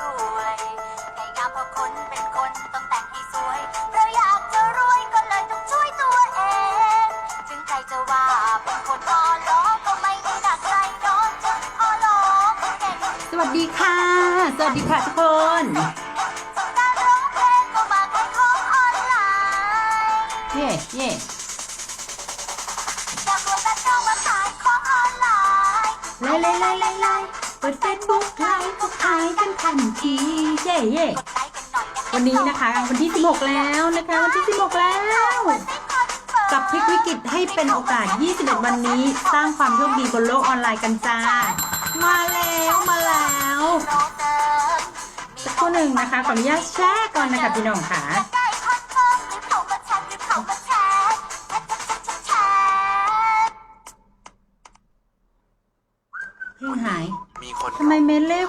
ด้วยให้งามเพราะคนเป็นคนต้องแต่งให้สวย เพราะอยากจะรวยก็เลยต้องช่วยตัวเอง ถึงใครจะว่าเป็นคนอ่อนล้อก็ไม่ได้หนักใจโดนจนอ่อนล้อเก่งสวัสดีค่ะ สวัสดีค่ะทุกคนสงการร้องเพลงก็มาขายของออนไลน์ เย่เย่อยากรวยแบบน้องมาขายของออนไลน์ ไล่ไล่ไล่ไล่ไล่เปิดเฟซบุ๊กไลฟ์ก็ขายกันทันทีเย่เย่กดไลค์กันหน่อยะวันนี้นะคะวันที่ 16 แล้วนะคะ วันที่ 16 แล้วกับพลิกวิกฤตให้เป็นโอกาส 21 วันนี้ สร้างความโชคดีบนโลกออนไลน์กันจ้า มาแล้วมาแล้วสักครู่หนึ่งนะคะขออนุญาตแชร์ก่อนนะคะพี่น้องค่ะ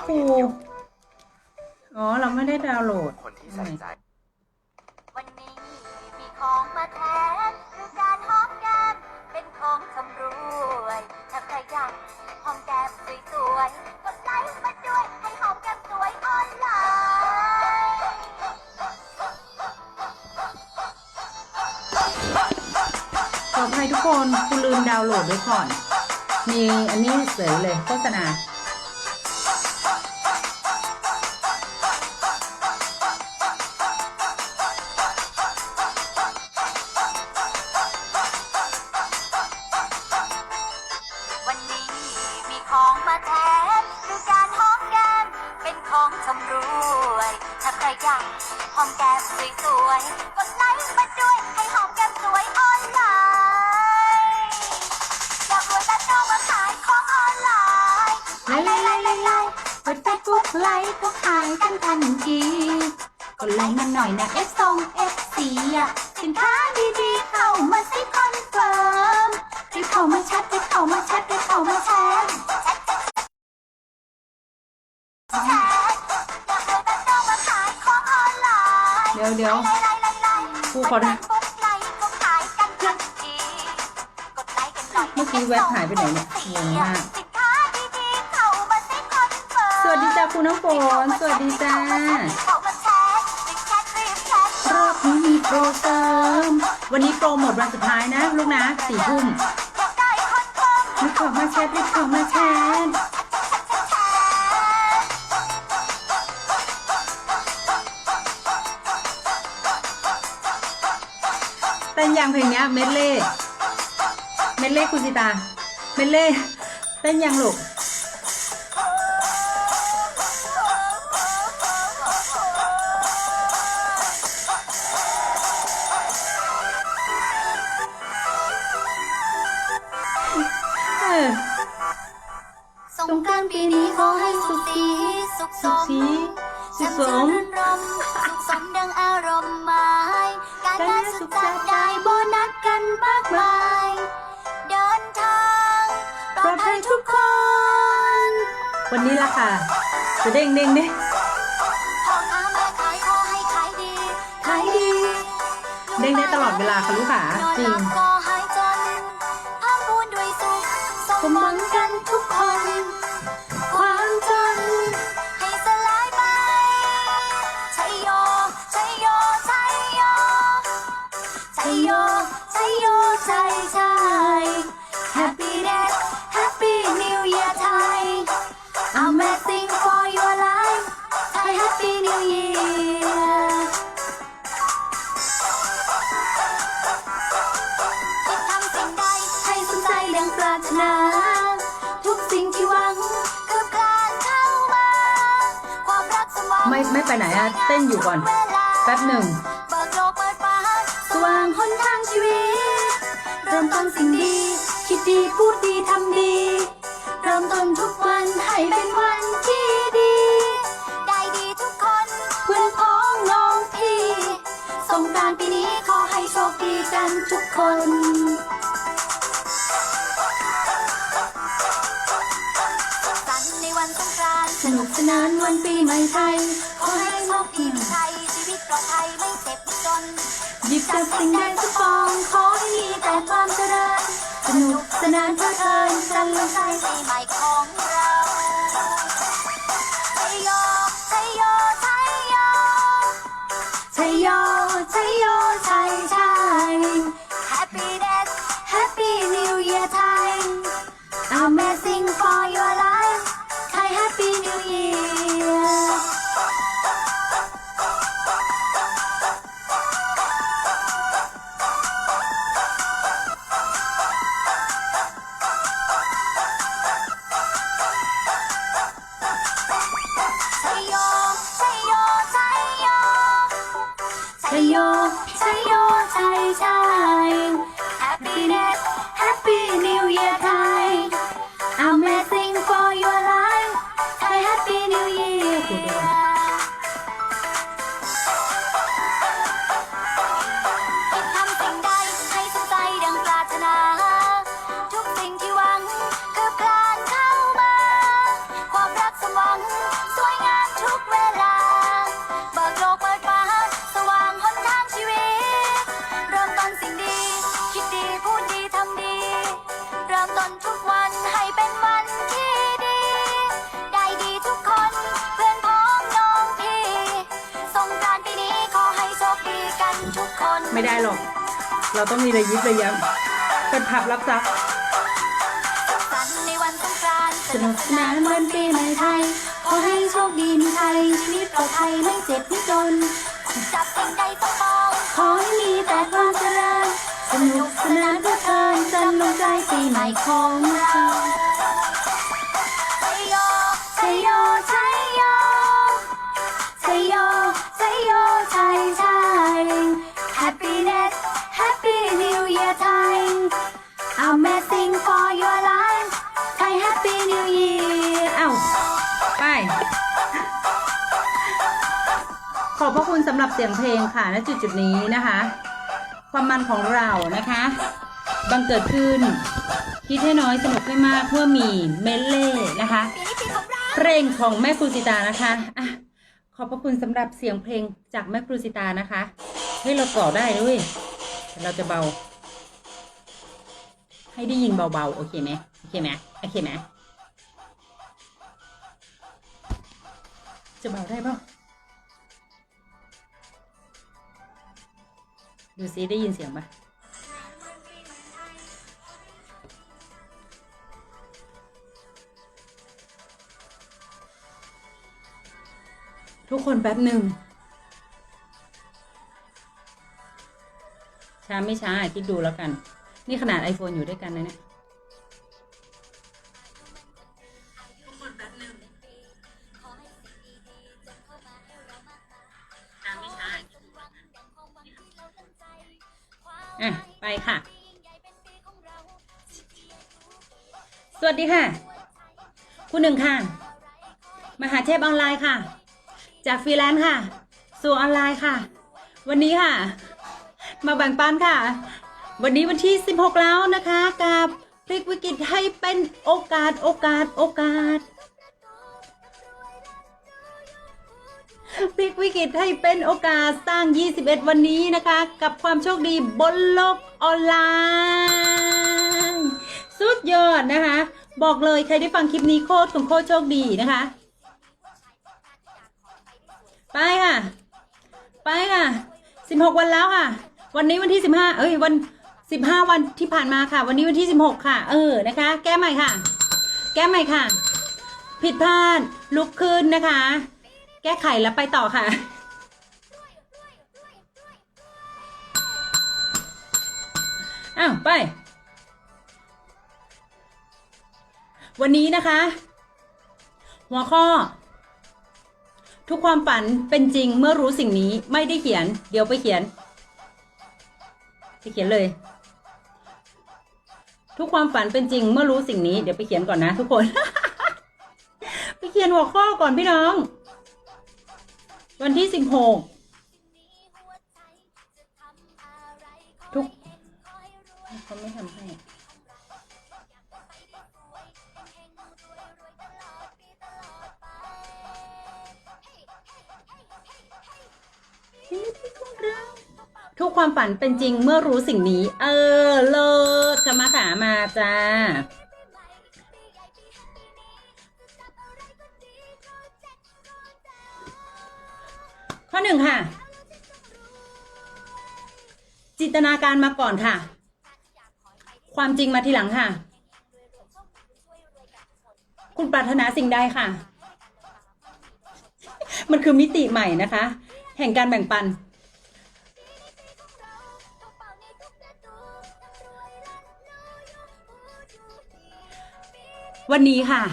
ครู อ๋อ เราไม่ได้ดาวน์โหลด คนที่ใส่ใจ วันนี้มีของมาแทนคือการหอมแก้มเป็นของชำรวยถ้าใครอยากหอมแก้มสวยๆกดไลค์มาด้วยให้หอมแก้มสวยออนไลน์ขออภัยทุกคน คุณลืมดาวน์โหลดไว้ก่อน มีอันนี้เสยเลยโฆษณา เปิดเฟซบุ๊กไลฟ์ก็ขายกันทันทีกดไลค์มันหน่อยนะ F 2 F 4อะสินค้าดีๆเข้ามาสิคอนเฟิร์มรีบเข้ามาชัดรีบเข้ามาชัดรีบเข้ามาแชร์แชร์อยากรวยแบบน้องมาขายของออนไลน์เดี๋ยวเดี๋ยวไล่ไล่ไล่ไล่ครูขอได้กดไลค์ก็ขายกันทันทีกดไลค์กันหน่อยเมื่อกี้แว็บหายไปไหนเนี่ยงงมาก วัสดีจ้าคุณน้ำฝน สวัสดีจ้ารอบนี้มีโปรเติม วันนี้โปรหมดวันสุดท้ายนะ ลูกนะสี่ทุ่มอยากได้คอนเฟิร์มรีบข้ามาแชร์รีบข้ามาแชร์เต้นยังเพลงนี้เมดเล่ เมดเล่คุณสิตา เมดเล่ เต้นยังลูก สุขสสุขมสีสุขสมรื่นรมสุขสมดังอารมณ์หมายการงานสุขจัดได้โบนัสกันมากมาย เดินทางปลอดภัยทุกคน วันนี้ละค่ะ จะเด้งเด้งเด้งพ่อค้าแม่ขายขอให้ขายดีขายดีเด้งได้ตลอดเวลาค่ะลูกค่ะจริง ไม่ไปไหนอะเต้นอยู่ก่อนเวลาแป๊บหนึ่งเบิกโลกเปิดฟ้าสว่างหนทางชีวิต เริ่มต้นสิ่งดี คิดดีพูดดีทำดี เริ่มต้นทุกวันให้เป็นวันที่ดี ได้ดีทุกคนเพื่อนพ้องน้องพี่สงกรานต์ปีนี้ขอให้โชคดีกันทุกคนสันต์ในวันสงกรานต์สนุกสนานวันปีใหม่ไทย ทยชีวิตปลอดภัยไม่เจ็บจนหยิบจับสิ่งใดทุกฟองขอให้มีแต่ความเจริญสนุกสนานเพลิดเพลินจันทร์ใจปีใหม่ของเราไทยโยชัยโยชัยโยชัยโยไทยโยชัยชัย Happy Death Happy New Year time Amazing for your life Thai Happy New Year ไม่ได้หรอก เราต้องมีระยิบระยับเป็นพับรับทรัพย์สันต์ในวันสงกรานต์สนุกสนานวันปีใหม่ไทย ขอให้โชคดีมีไทย ชีวิตปลอดภัยไม่เจ็บไม่จน จับสิ่งใดต้องมองขอให้มีแต่ความเจริญ สนุกสนานเพลิดเพลินจนลงใจปีใหม่ของเราำหรับเสียงเพลงค่ะณจุดจุดนี้นะคะ ความมันของเรานะคะบังเกิดขึ้น คิดให้น้อยสนุกให้มากเพื่อมีเมลเล่นะคะ เพลงของแม่ครูสิตานะคะอะขอบพระคุณสำหรับเสียงเพลงจากแม่ครูสิตานะคะให้เราต่อได้ด้วยเราจะเบา ให้ได้ยินเบาๆ โอเคไหมโอเคไหมโอเคไหมจะเบาได้ปล่า ดูซิได้ยินเสียงปะทุกคนแป๊บหนึ่ง ช้าไม่ช้าอ่คิดดูแล้วกัน นี่ขนาด iPhone อยู่ด้วยกันนะเนี่ย หนึ่งค่ะ มหาเทพออนไลน์ค่ะ จากฟรีแลนซ์ค่ะ สู่ออนไลน์ค่ะ วันนี้ค่ะ มาแบ่งปันค่ะ วันนี้วันที่ 16 แล้วนะคะกับพลิกวิกฤตให้เป็นโอกาสโอกาสโอกาสพลิกวิกฤตให้เป็นโอกาสสร้าง 21 วันนี้นะคะ กับความโชคดีบนโลกออนไลน์ สุดยอดนะคะ บอกเลยใครได้ฟังคลิปนี้โคตรของโคตรโชคดีนะคะ ไปค่ะ ไปค่ะสิบหกวันแล้วค่ะ วันนี้วันที่สิบห้าเอ้ยวันสิบห้าวันที่ผ่านมาค่ะ วันนี้วันที่สิบหกค่ะ เออนะคะ แก้ใหม่ค่ะ แก้ใหม่ค่ะ ผิดพลาดลุกขึ้นนะคะ แก้ไขแล้วไปต่อค่ะอ้าวไป วันนี้นะคะ หัวข้อ ทุกความฝันเป็นจริงเมื่อรู้สิ่งนี้ไม่ได้เขียน เดี๋ยวไปเขียนไปเขียนเลย ทุกความฝันเป็นจริงเมื่อรู้สิ่งนี้เดี๋ยวไปเขียนก่อนนะทุกคน ไปเขียนหัวข้อก่อนพี่น้อง วันที่สิบหกทุกเขาไม่ทำ ทุกความฝันเป็นจริงเมื่อรู้สิ่งนี้ เออ เลิศธรรมะขามาจ้าข้อหนึ่งค่ะ จินตนาการมาก่อนค่ะ ความจริงมาทีหลังค่ะ คุณปรารถนาสิ่งใดค่ะ มันคือมิติใหม่นะคะ แห่งการแบ่งปัน วันนี้ค่ะ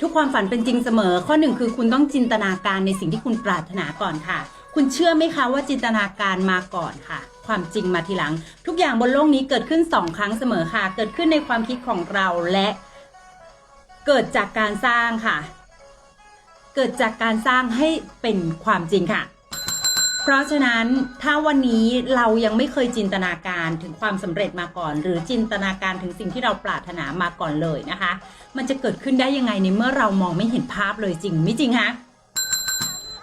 ทุกความฝันเป็นจริงเสมอ ข้อหนึ่งคือคุณต้องจินตนาการในสิ่งที่คุณปรารถนาก่อนค่ะ คุณเชื่อไหมคะว่าจินตนาการมาก่อนค่ะ ความจริงมาทีหลัง ทุกอย่างบนโลกนี้เกิดขึ้นสองครั้งเสมอค่ะ เกิดขึ้นในความคิดของเราและเกิดจากการสร้างค่ะ เกิดจากการสร้างให้เป็นความจริงค่ะ ราะฉะนั้นถ้าวันนี้เรายังไม่เคยจินตนาการถึงความสำเร็จมาก่อน หรือจินตนาการถึงสิ่งที่เราปรารถนามาก่อนเลยนะคะ มันจะเกิดขึ้นได้ยังไงในเมื่อเรามองไม่เห็นภาพเลยจริงไม่จริงคะ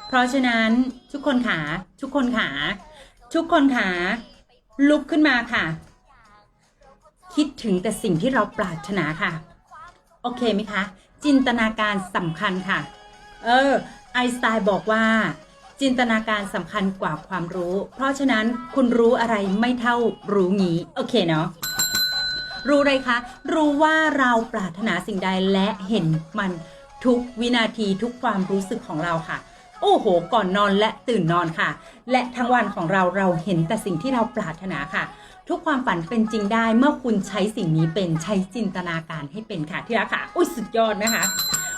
เพราะฉะนั้นทุกคนขาทุกคนขาทุกคนขาลุกขึ้นมาค่ะ คิดถึงแต่สิ่งที่เราปรารถนาค่ะ โอเคไหมคะ จินตนาการสำคัญค่ะ เออ ไอสไตน์บอกว่า จินตนาการสำคัญกว่าความรู้ เพราะฉะนั้นคุณรู้อะไรไม่เท่ารู้งี้ โอเคเนาะรู้อะไรคะ รู้ว่าเราปรารถนาสิ่งใดและเห็นมันทุกวินาทีทุกความรู้สึกของเราค่ะ โอ้โห ก่อนนอนและตื่นนอนค่ะ และทั้งวันของเราเราเห็นแต่สิ่งที่เราปรารถนาค่ะ ทุกความฝันเป็นจริงได้เมื่อคุณใช้สิ่งนี้เป็นใช้จินตนาการให้เป็นค่ะที่รักค่ะ อุ้ยสุดยอดนะคะ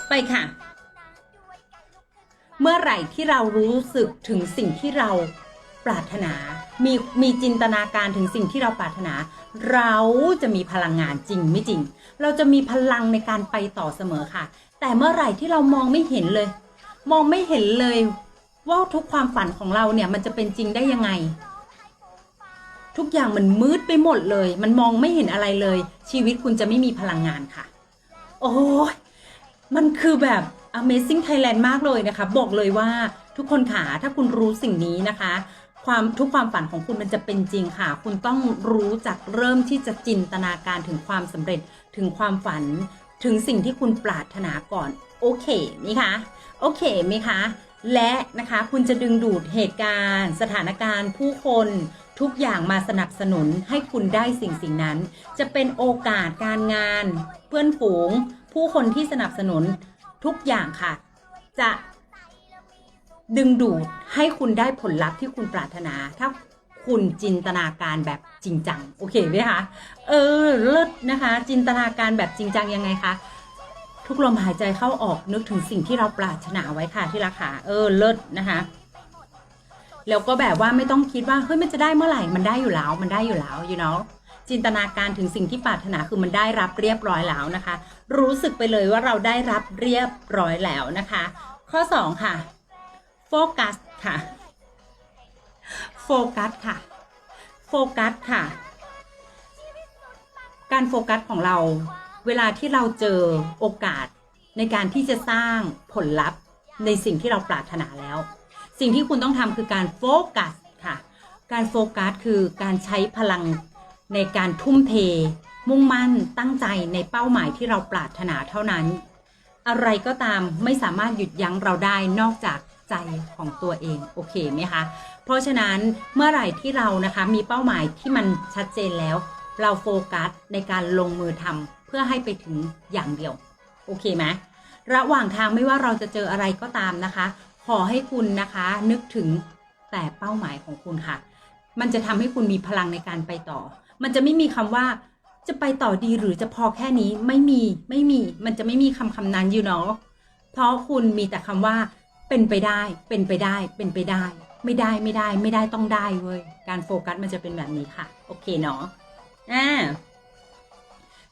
ไปค่ะ เมื่อไหร่ที่เรารู้สึกถึงสิ่งที่เราปรารถนา มีมีจินตนาการถึงสิ่งที่เราปรารถนา เราจะมีพลังงานจริงไม่จริง เราจะมีพลังในการไปต่อเสมอค่ะ แต่เมื่อไหร่ที่เรามองไม่เห็นเลย มองไม่เห็นเลยว่าทุกความฝันของเราเนี่ยมันจะเป็นจริงได้ยังไง ทุกอย่างมันมืดไปหมดเลย มันมองไม่เห็นอะไรเลย ชีวิตคุณจะไม่มีพลังงานค่ะ โอ้ยมันคือแบบ Amazing Thailand มากเลยนะคะ บอกเลยว่าทุกคนค่ะถ้าคุณรู้สิ่งนี้นะคะ ความทุกความฝันของคุณมันจะเป็นจริงค่ะ คุณต้องรู้จักเริ่มที่จะจินตนาการถึงความสำเร็จถึงความฝันถึงสิ่งที่คุณปรารถนาก่อน โอเคไหมคะโอเคไหมคะและนะคะคุณจะดึงดูดเหตุการณ์ สถานการณ์ผู้คนทุกอย่างมาสนับสนุนให้คุณได้สิ่งสิ่งนั้น จะเป็นโอกาสการงาน เพื่อนฝูง ผู้คนที่สนับสนุน ทุกอย่างค่ะ จะดึงดูดให้คุณได้ผลลัพธ์ที่คุณปรารถนา ถ้าคุณจินตนาการแบบจริงจัง โอเคไหมคะ เออ เลิศนะคะ จินตนาการแบบจริงจังยังไงคะ ทุกลมหายใจเข้าออกนึกถึงสิ่งที่เราปรารถนาไว้ค่ะที่รักค่ะเออ เลิศนะคะ แล้วก็แบบว่าไม่ต้องคิดว่า เฮ้ย มันจะได้เมื่อไหร่ มันได้อยู่แล้ว มันได้อยู่แล้ว you know จินตนาการถึงสิ่งที่ปรารถนาคือมันได้รับเรียบร้อยแล้วนะคะ รู้สึกไปเลยว่าเราได้รับเรียบร้อยแล้วนะคะ ข้อ 2 ค่ะโฟกัสค่ะโฟกัสค่ะโฟกัสค่ะ การโฟกัสของเรา เวลาที่เราเจอโอกาสในการที่จะสร้างผลลัพธ์ในสิ่งที่เราปรารถนาแล้ว สิ่งที่คุณต้องทำคือการโฟกัสค่ะ การโฟกัสคือการใช้พลัง ในการทุ่มเท มุ่งมั่นตั้งใจในเป้าหมายที่เราปรารถนาเท่านั้น อะไรก็ตามไม่สามารถหยุดยั้งเราได้นอกจากใจของตัวเองโอเคไหมคะ เพราะฉะนั้นเมื่อไหร่ที่เรานะคะมีเป้าหมายที่มันชัดเจนแล้ว เราโฟกัสในการลงมือทำเพื่อให้ไปถึงอย่างเดียว โอเคไหมระหว่างทางไม่ว่าเราจะเจออะไรก็ตามนะคะ ขอให้คุณนะคะนึกถึงแต่เป้าหมายของคุณค่ะ มันจะทำให้คุณมีพลังในการไปต่อ มันจะไม่มีคำว่าจะไปต่อดีหรือจะพอแค่นี้ไม่มีไม่มี มันจะไม่มีคำคำนั้นอยู่เนาะเพราะคุณมีแต่คำว่า เป็นไปได้ เป็นไปได้ เป็นไปได้ ไม่ได้ไม่ได้ ไม่ได้ต้องได้เว้ยการโฟกัสมันจะเป็นแบบนี้ค่ะ โอเคเนาะอ่า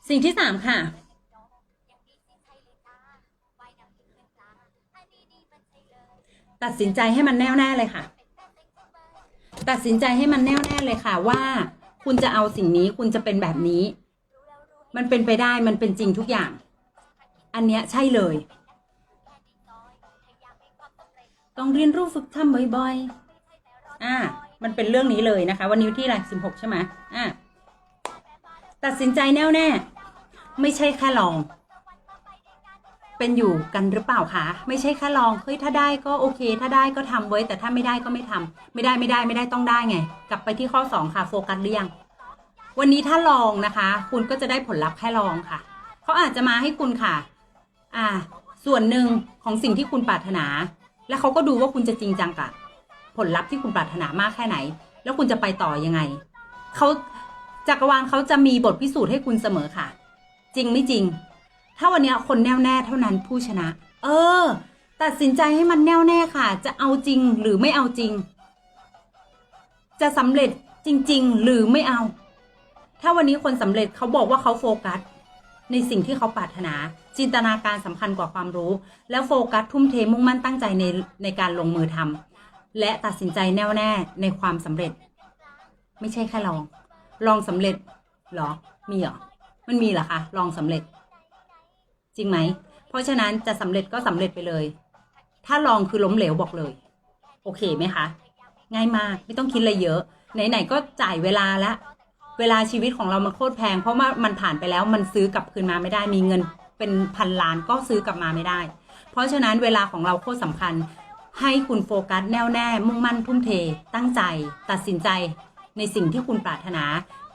สิ่งที่สามค่ะ ตัดสินใจให้มันแน่วแน่เลยค่ะ ตัดสินใจให้มันแน่วแน่เลยค่ะว่า คุณจะเอาสิ่งนี้คุณจะเป็นแบบนี้ มันเป็นไปได้มันเป็นจริงทุกอย่าง อันเนี้ยใช่เลย ต้องเรียนรู้ฝึกทำบ่อยๆ อ่า มันเป็นเรื่องนี้เลยนะคะ วันนี้ที่อะไรสิบหกใช่ไหมอ่าตัดสินใจแน่วแน่ ไม่ใช่แค่ลอง เป็นอยู่กันหรือเปล่าคะไม่ใช่แค่ลองเฮ้ยถ้าได้ก็โอเค ถ้าได้ก็ทำไว้ แต่ถ้าไม่ได้ก็ไม่ทำไม่ได้ไม่ได้ไม่ได้ต้องได้ไง กลับไปที่ข้อสองค่ะ โฟกัสหรือยังวันนี้ถ้าลองนะคะ คุณก็จะได้ผลลัพธ์แค่ลองค่ะเขาอาจจะมาให้คุณค่ะ อ่า ส่วนหนึ่งของสิ่งที่คุณปรารถนา แล้วเขาก็ดูว่าคุณจะจริงจังกับผลลัพธ์ที่คุณปรารถนามากแค่ไหน แล้วคุณจะไปต่อยังไงเขาจักรวาลเขาจะมีบทพิสูจน์ให้คุณเสมอค่ะ จริงไม่จริง ถ้าวันนี้คนแน่วแน่เท่านั้นผู้ชนะ เออ ตัดสินใจให้มันแน่วแน่ค่ะ จะเอาจริงหรือไม่เอาจริง จะสำเร็จจริง ๆ หรือไม่เอา ถ้าวันนี้คนสำเร็จเขาบอกว่าเขาโฟกัสในสิ่งที่เขาปรารถนา จินตนาการสำคัญกว่าความรู้ แล้วโฟกัสทุ่มเทมุ่งมั่นตั้งใจในในการลงมือทำและตัดสินใจแน่วแน่ในความสำเร็จ ไม่ใช่แค่ลอง ลองสำเร็จเหรอ มีเหรอ มันมีเหรอคะ ลองสำเร็จ จริงไหม เพราะฉะนั้นจะสำเร็จก็สำเร็จไปเลย ถ้าลองคือล้มเหลวบอกเลย โอเคไหมคะ ง่ายมากไม่ต้องคิดอะไรเยอะ ไหนๆก็จ่ายเวลาละ เวลาชีวิตของเรามันโคตรแพง เพราะว่ามันผ่านไปแล้วมันซื้อกลับคืนมาไม่ได้ มีเงินเป็นพันล้านก็ซื้อกลับมาไม่ได้ เพราะฉะนั้นเวลาของเราโคตรสำคัญ ให้คุณโฟกัสแน่วแน่ มุ่งมั่นทุ่มเท ตั้งใจ ตัดสินใจในสิ่งที่คุณปรารถนา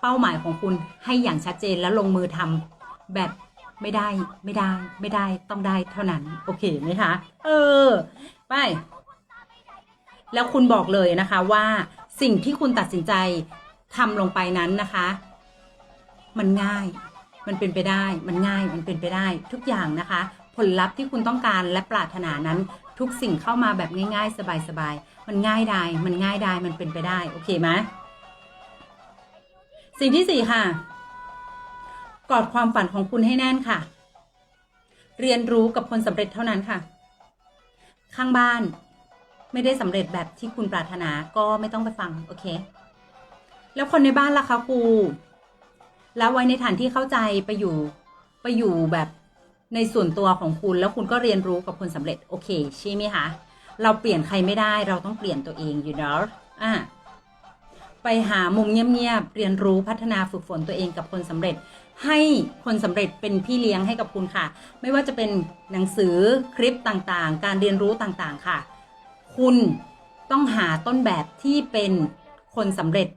เป้าหมายของคุณให้อย่างชัดเจนแล้วลงมือทำแบบ ไม่ได้ไม่ได้ไม่ได้ต้องได้เท่านั้น โอเคไหมคะ เออ ไป แล้วคุณบอกเลยนะคะว่าสิ่งที่คุณตัดสินใจทำลงไปนั้นนะคะ มันง่าย มันเป็นไปได้ มันง่าย มันเป็นไปได้ ทุกอย่างนะคะ ผลลัพธ์ที่คุณต้องการและปรารถนานั้น ทุกสิ่งเข้ามาแบบง่าย ๆ สบายๆ มันง่ายได้ มันง่ายได้ มันเป็นไปได้ โอเคไหมสิ่งที่สี่ค่ะ กอดความฝันของคุณให้แน่นค่ะ เรียนรู้กับคนสำเร็จเท่านั้นค่ะ ข้างบ้านไม่ได้สำเร็จแบบที่คุณปรารถนาก็ไม่ต้องไปฟัง โอเค แล้วคนในบ้านล่ะคะครูแล้วไว้ในฐานที่เข้าใจไปอยู่ไปอยู่แบบในส่วนตัวของคุณแล้วคุณก็เรียนรู้กับคนสำเร็จโอเคใช่ไหมคะเราเปลี่ยนใครไม่ได้เราต้องเปลี่ยนตัวเองอยู่แล้วอะไปหามุมเงียบๆเรียนรู้พัฒนาฝึกฝนตัวเองกับคนสำเร็จ ให้คนสำเร็จเป็นพี่เลี้ยงให้กับคุณค่ะ ไม่ว่าจะเป็นหนังสือคลิปต่างๆ การเรียนรู้ต่างๆค่ะ คุณต้องหาต้นแบบที่เป็นคนสำเร็จ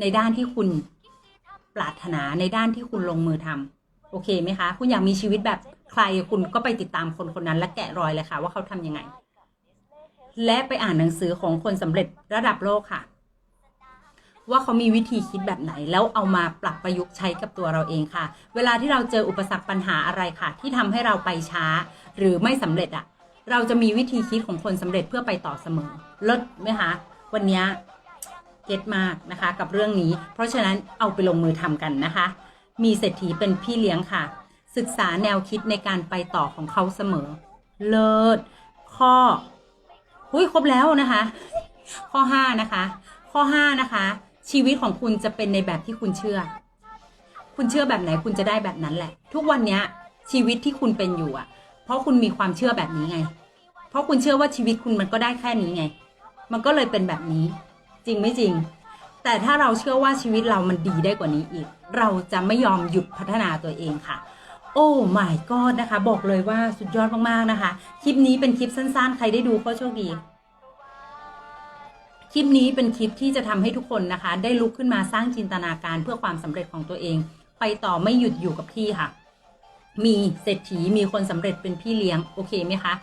ในด้านที่คุณปรารถนาในด้านที่คุณลงมือทำโอเคไหมคะ คุณอยากมีชีวิตแบบใครคุณก็ไปติดตามคนคนนั้น และแกะรอยเลยค่ะ ว่าเขาทำยังไง และไปอ่านหนังสือของคนสำเร็จระดับโลกค่ะ ว่าเขามีวิธีคิดแบบไหน แล้วเอามาปรับประยุกต์ใช้กับตัวเราเองค่ะ เวลาที่เราเจออุปสรรคปัญหาอะไรค่ะ ที่ทำให้เราไปช้า หรือไม่สำเร็จอะเราจะมีวิธีคิดของคนสำเร็จเพื่อไปต่อเสมอลดไหมคะวันนี้เก็ตมากนะคะ กับเรื่องนี้ เพราะฉะนั้นเอาไปลงมือทำกันนะคะ มีเศรษฐีเป็นพี่เลี้ยงค่ะ ศึกษาแนวคิดในการไปต่อของเขาเสมอ เลิศข้อหุ้ยครบแล้วนะคะ ข้อห้านะคะ ข้อห้านะคะ ชีวิตของคุณจะเป็นในแบบที่คุณเชื่อ คุณเชื่อแบบไหนคุณจะได้แบบนั้นแหละ ทุกวันเนี้ย ชีวิตที่คุณเป็นอยู่อะ เพราะคุณมีความเชื่อแบบนี้ไง เพราะคุณเชื่อว่าชีวิตคุณมันก็ได้แค่นี้ไง มันก็เลยเป็นแบบนี้ จริงไม่จริง แต่ถ้าเราเชื่อว่าชีวิตเรามันดีได้กว่านี้อีก เราจะไม่ยอมหยุดพัฒนาตัวเองค่ะโอ้ my god นะคะ บอกเลยว่าสุดยอดมาก ๆ นะคะ คลิปนี้เป็นคลิปสั้น ๆ ใครได้ดูก็โชคดี คลิปนี้เป็นคลิปที่จะทำให้ทุกคนนะคะ ได้ลุกขึ้นมาสร้างจินตนาการเพื่อความสำเร็จของตัวเอง ไปต่อไม่หยุดอยู่กับที่ค่ะ มีเศรษฐีมีคนสำเร็จเป็นพี่เลี้ยงโอเคไหมคะ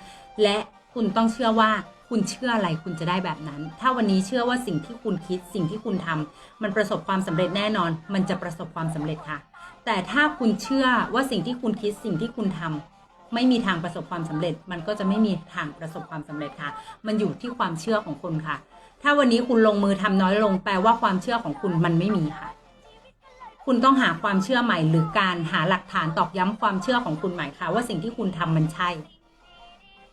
และคุณต้องเชื่อว่าคุณเชื่ออะไรคุณจะได้แบบนั้น ถ้าวันนี้เชื่อว่าสิ่งที่คุณคิดสิ่งที่คุณทำมันประสบความสำเร็จแน่นอน มันจะประสบความสำเร็จค่ะ แต่ถ้าคุณเชื่อว่าสิ่งที่คุณคิดสิ่งที่คุณทำไม่มีทางประสบความสำเร็จ มันก็จะไม่มีทางประสบความสำเร็จค่ะ มันอยู่ที่ความเชื่อของคุณค่ะ ถ้าวันนี้คุณลงมือทำน้อยลง แปลว่าความเชื่อของคุณมันไม่มีค่ะ คุณต้องหาความเชื่อใหม่ หรือการหาหลักฐานตอกย้ำความเชื่อของคุณใหม่ค่ะ ว่าสิ่งที่คุณทำมันใช่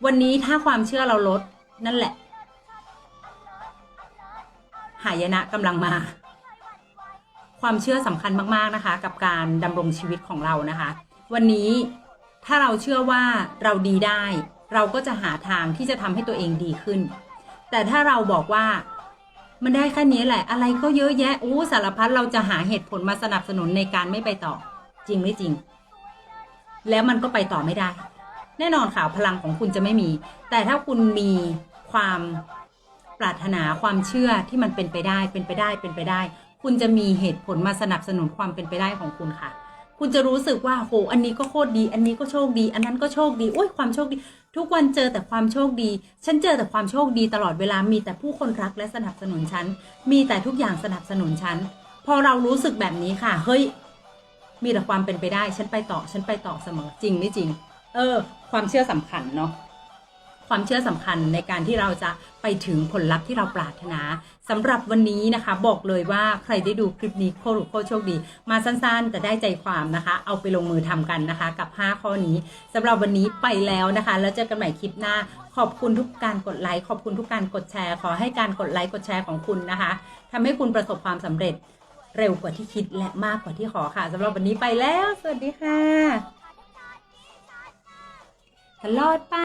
วันนี้ถ้าความเชื่อเราลดนั่นแหละ หายนะกำลังมา ความเชื่อสำคัญมากๆนะคะ กับการดำรงชีวิตของเรานะคะ วันนี้ถ้าเราเชื่อว่าเราดีได้ เราก็จะหาทางที่จะทำให้ตัวเองดีขึ้น แต่ถ้าเราบอกว่ามันได้แค่นี้แหละ อะไรก็เยอะแยะอู้สารพัดเราจะหาเหตุผลมาสนับสนุนในการไม่ไปต่อ จริงไม่จริง แล้วมันก็ไปต่อไม่ได้ แน่นอนค่ะพลังของคุณจะไม่มี แต่ถ้าคุณมีความปรารถนาความเชื่อที่มันเป็นไปได้เป็นไปได้เป็นไปได้ คุณจะมีเหตุผลมาสนับสนุนความเป็นไปได้ของคุณค่ะ คุณจะรู้สึกว่าโหอันนี้ก็โคตรดี อันนี้ก็โชคดี อันนั้นก็โชคดีโอ้ยความโชคดี ทุกวันเจอแต่ความโชคดี ฉันเจอแต่ความโชคดีตลอดเวลา มีแต่ผู้คนรักและสนับสนุนฉัน มีแต่ทุกอย่างสนับสนุนฉัน พอเรารู้สึกแบบนี้ค่ะ เฮ้ย มีแต่ความเป็นไปได้ ฉันไปต่อ ฉันไปต่อเสมอ จริงไม่จริง เออ ความเชื่อสำคัญเนาะ ความเชื่อสำคัญในการที่เราจะไปถึงผลลัพธ์ที่เราปรารถนาสำหรับวันนี้นะคะ บอกเลยว่าใครได้ดูคลิปนี้โคตรโคตรโชคดี มาสั้นๆ แต่ได้ใจความนะคะ เอาไปลงมือทำกันนะคะ กับ 5 ข้อนี้สำหรับวันนี้ไปแล้วนะคะ แล้วเจอกันใหม่คลิปหน้า ขอบคุณทุกการกดไลค์ขอบคุณทุกการกดแชร์ ขอให้การกดไลค์กดแชร์ของคุณนะคะทำให้คุณประสบความสำเร็จเร็วกว่าที่คิดและมากกว่าที่ขอค่ะสำหรับวันนี้ไปแล้ว สวัสดีค่ะ ตลอดไป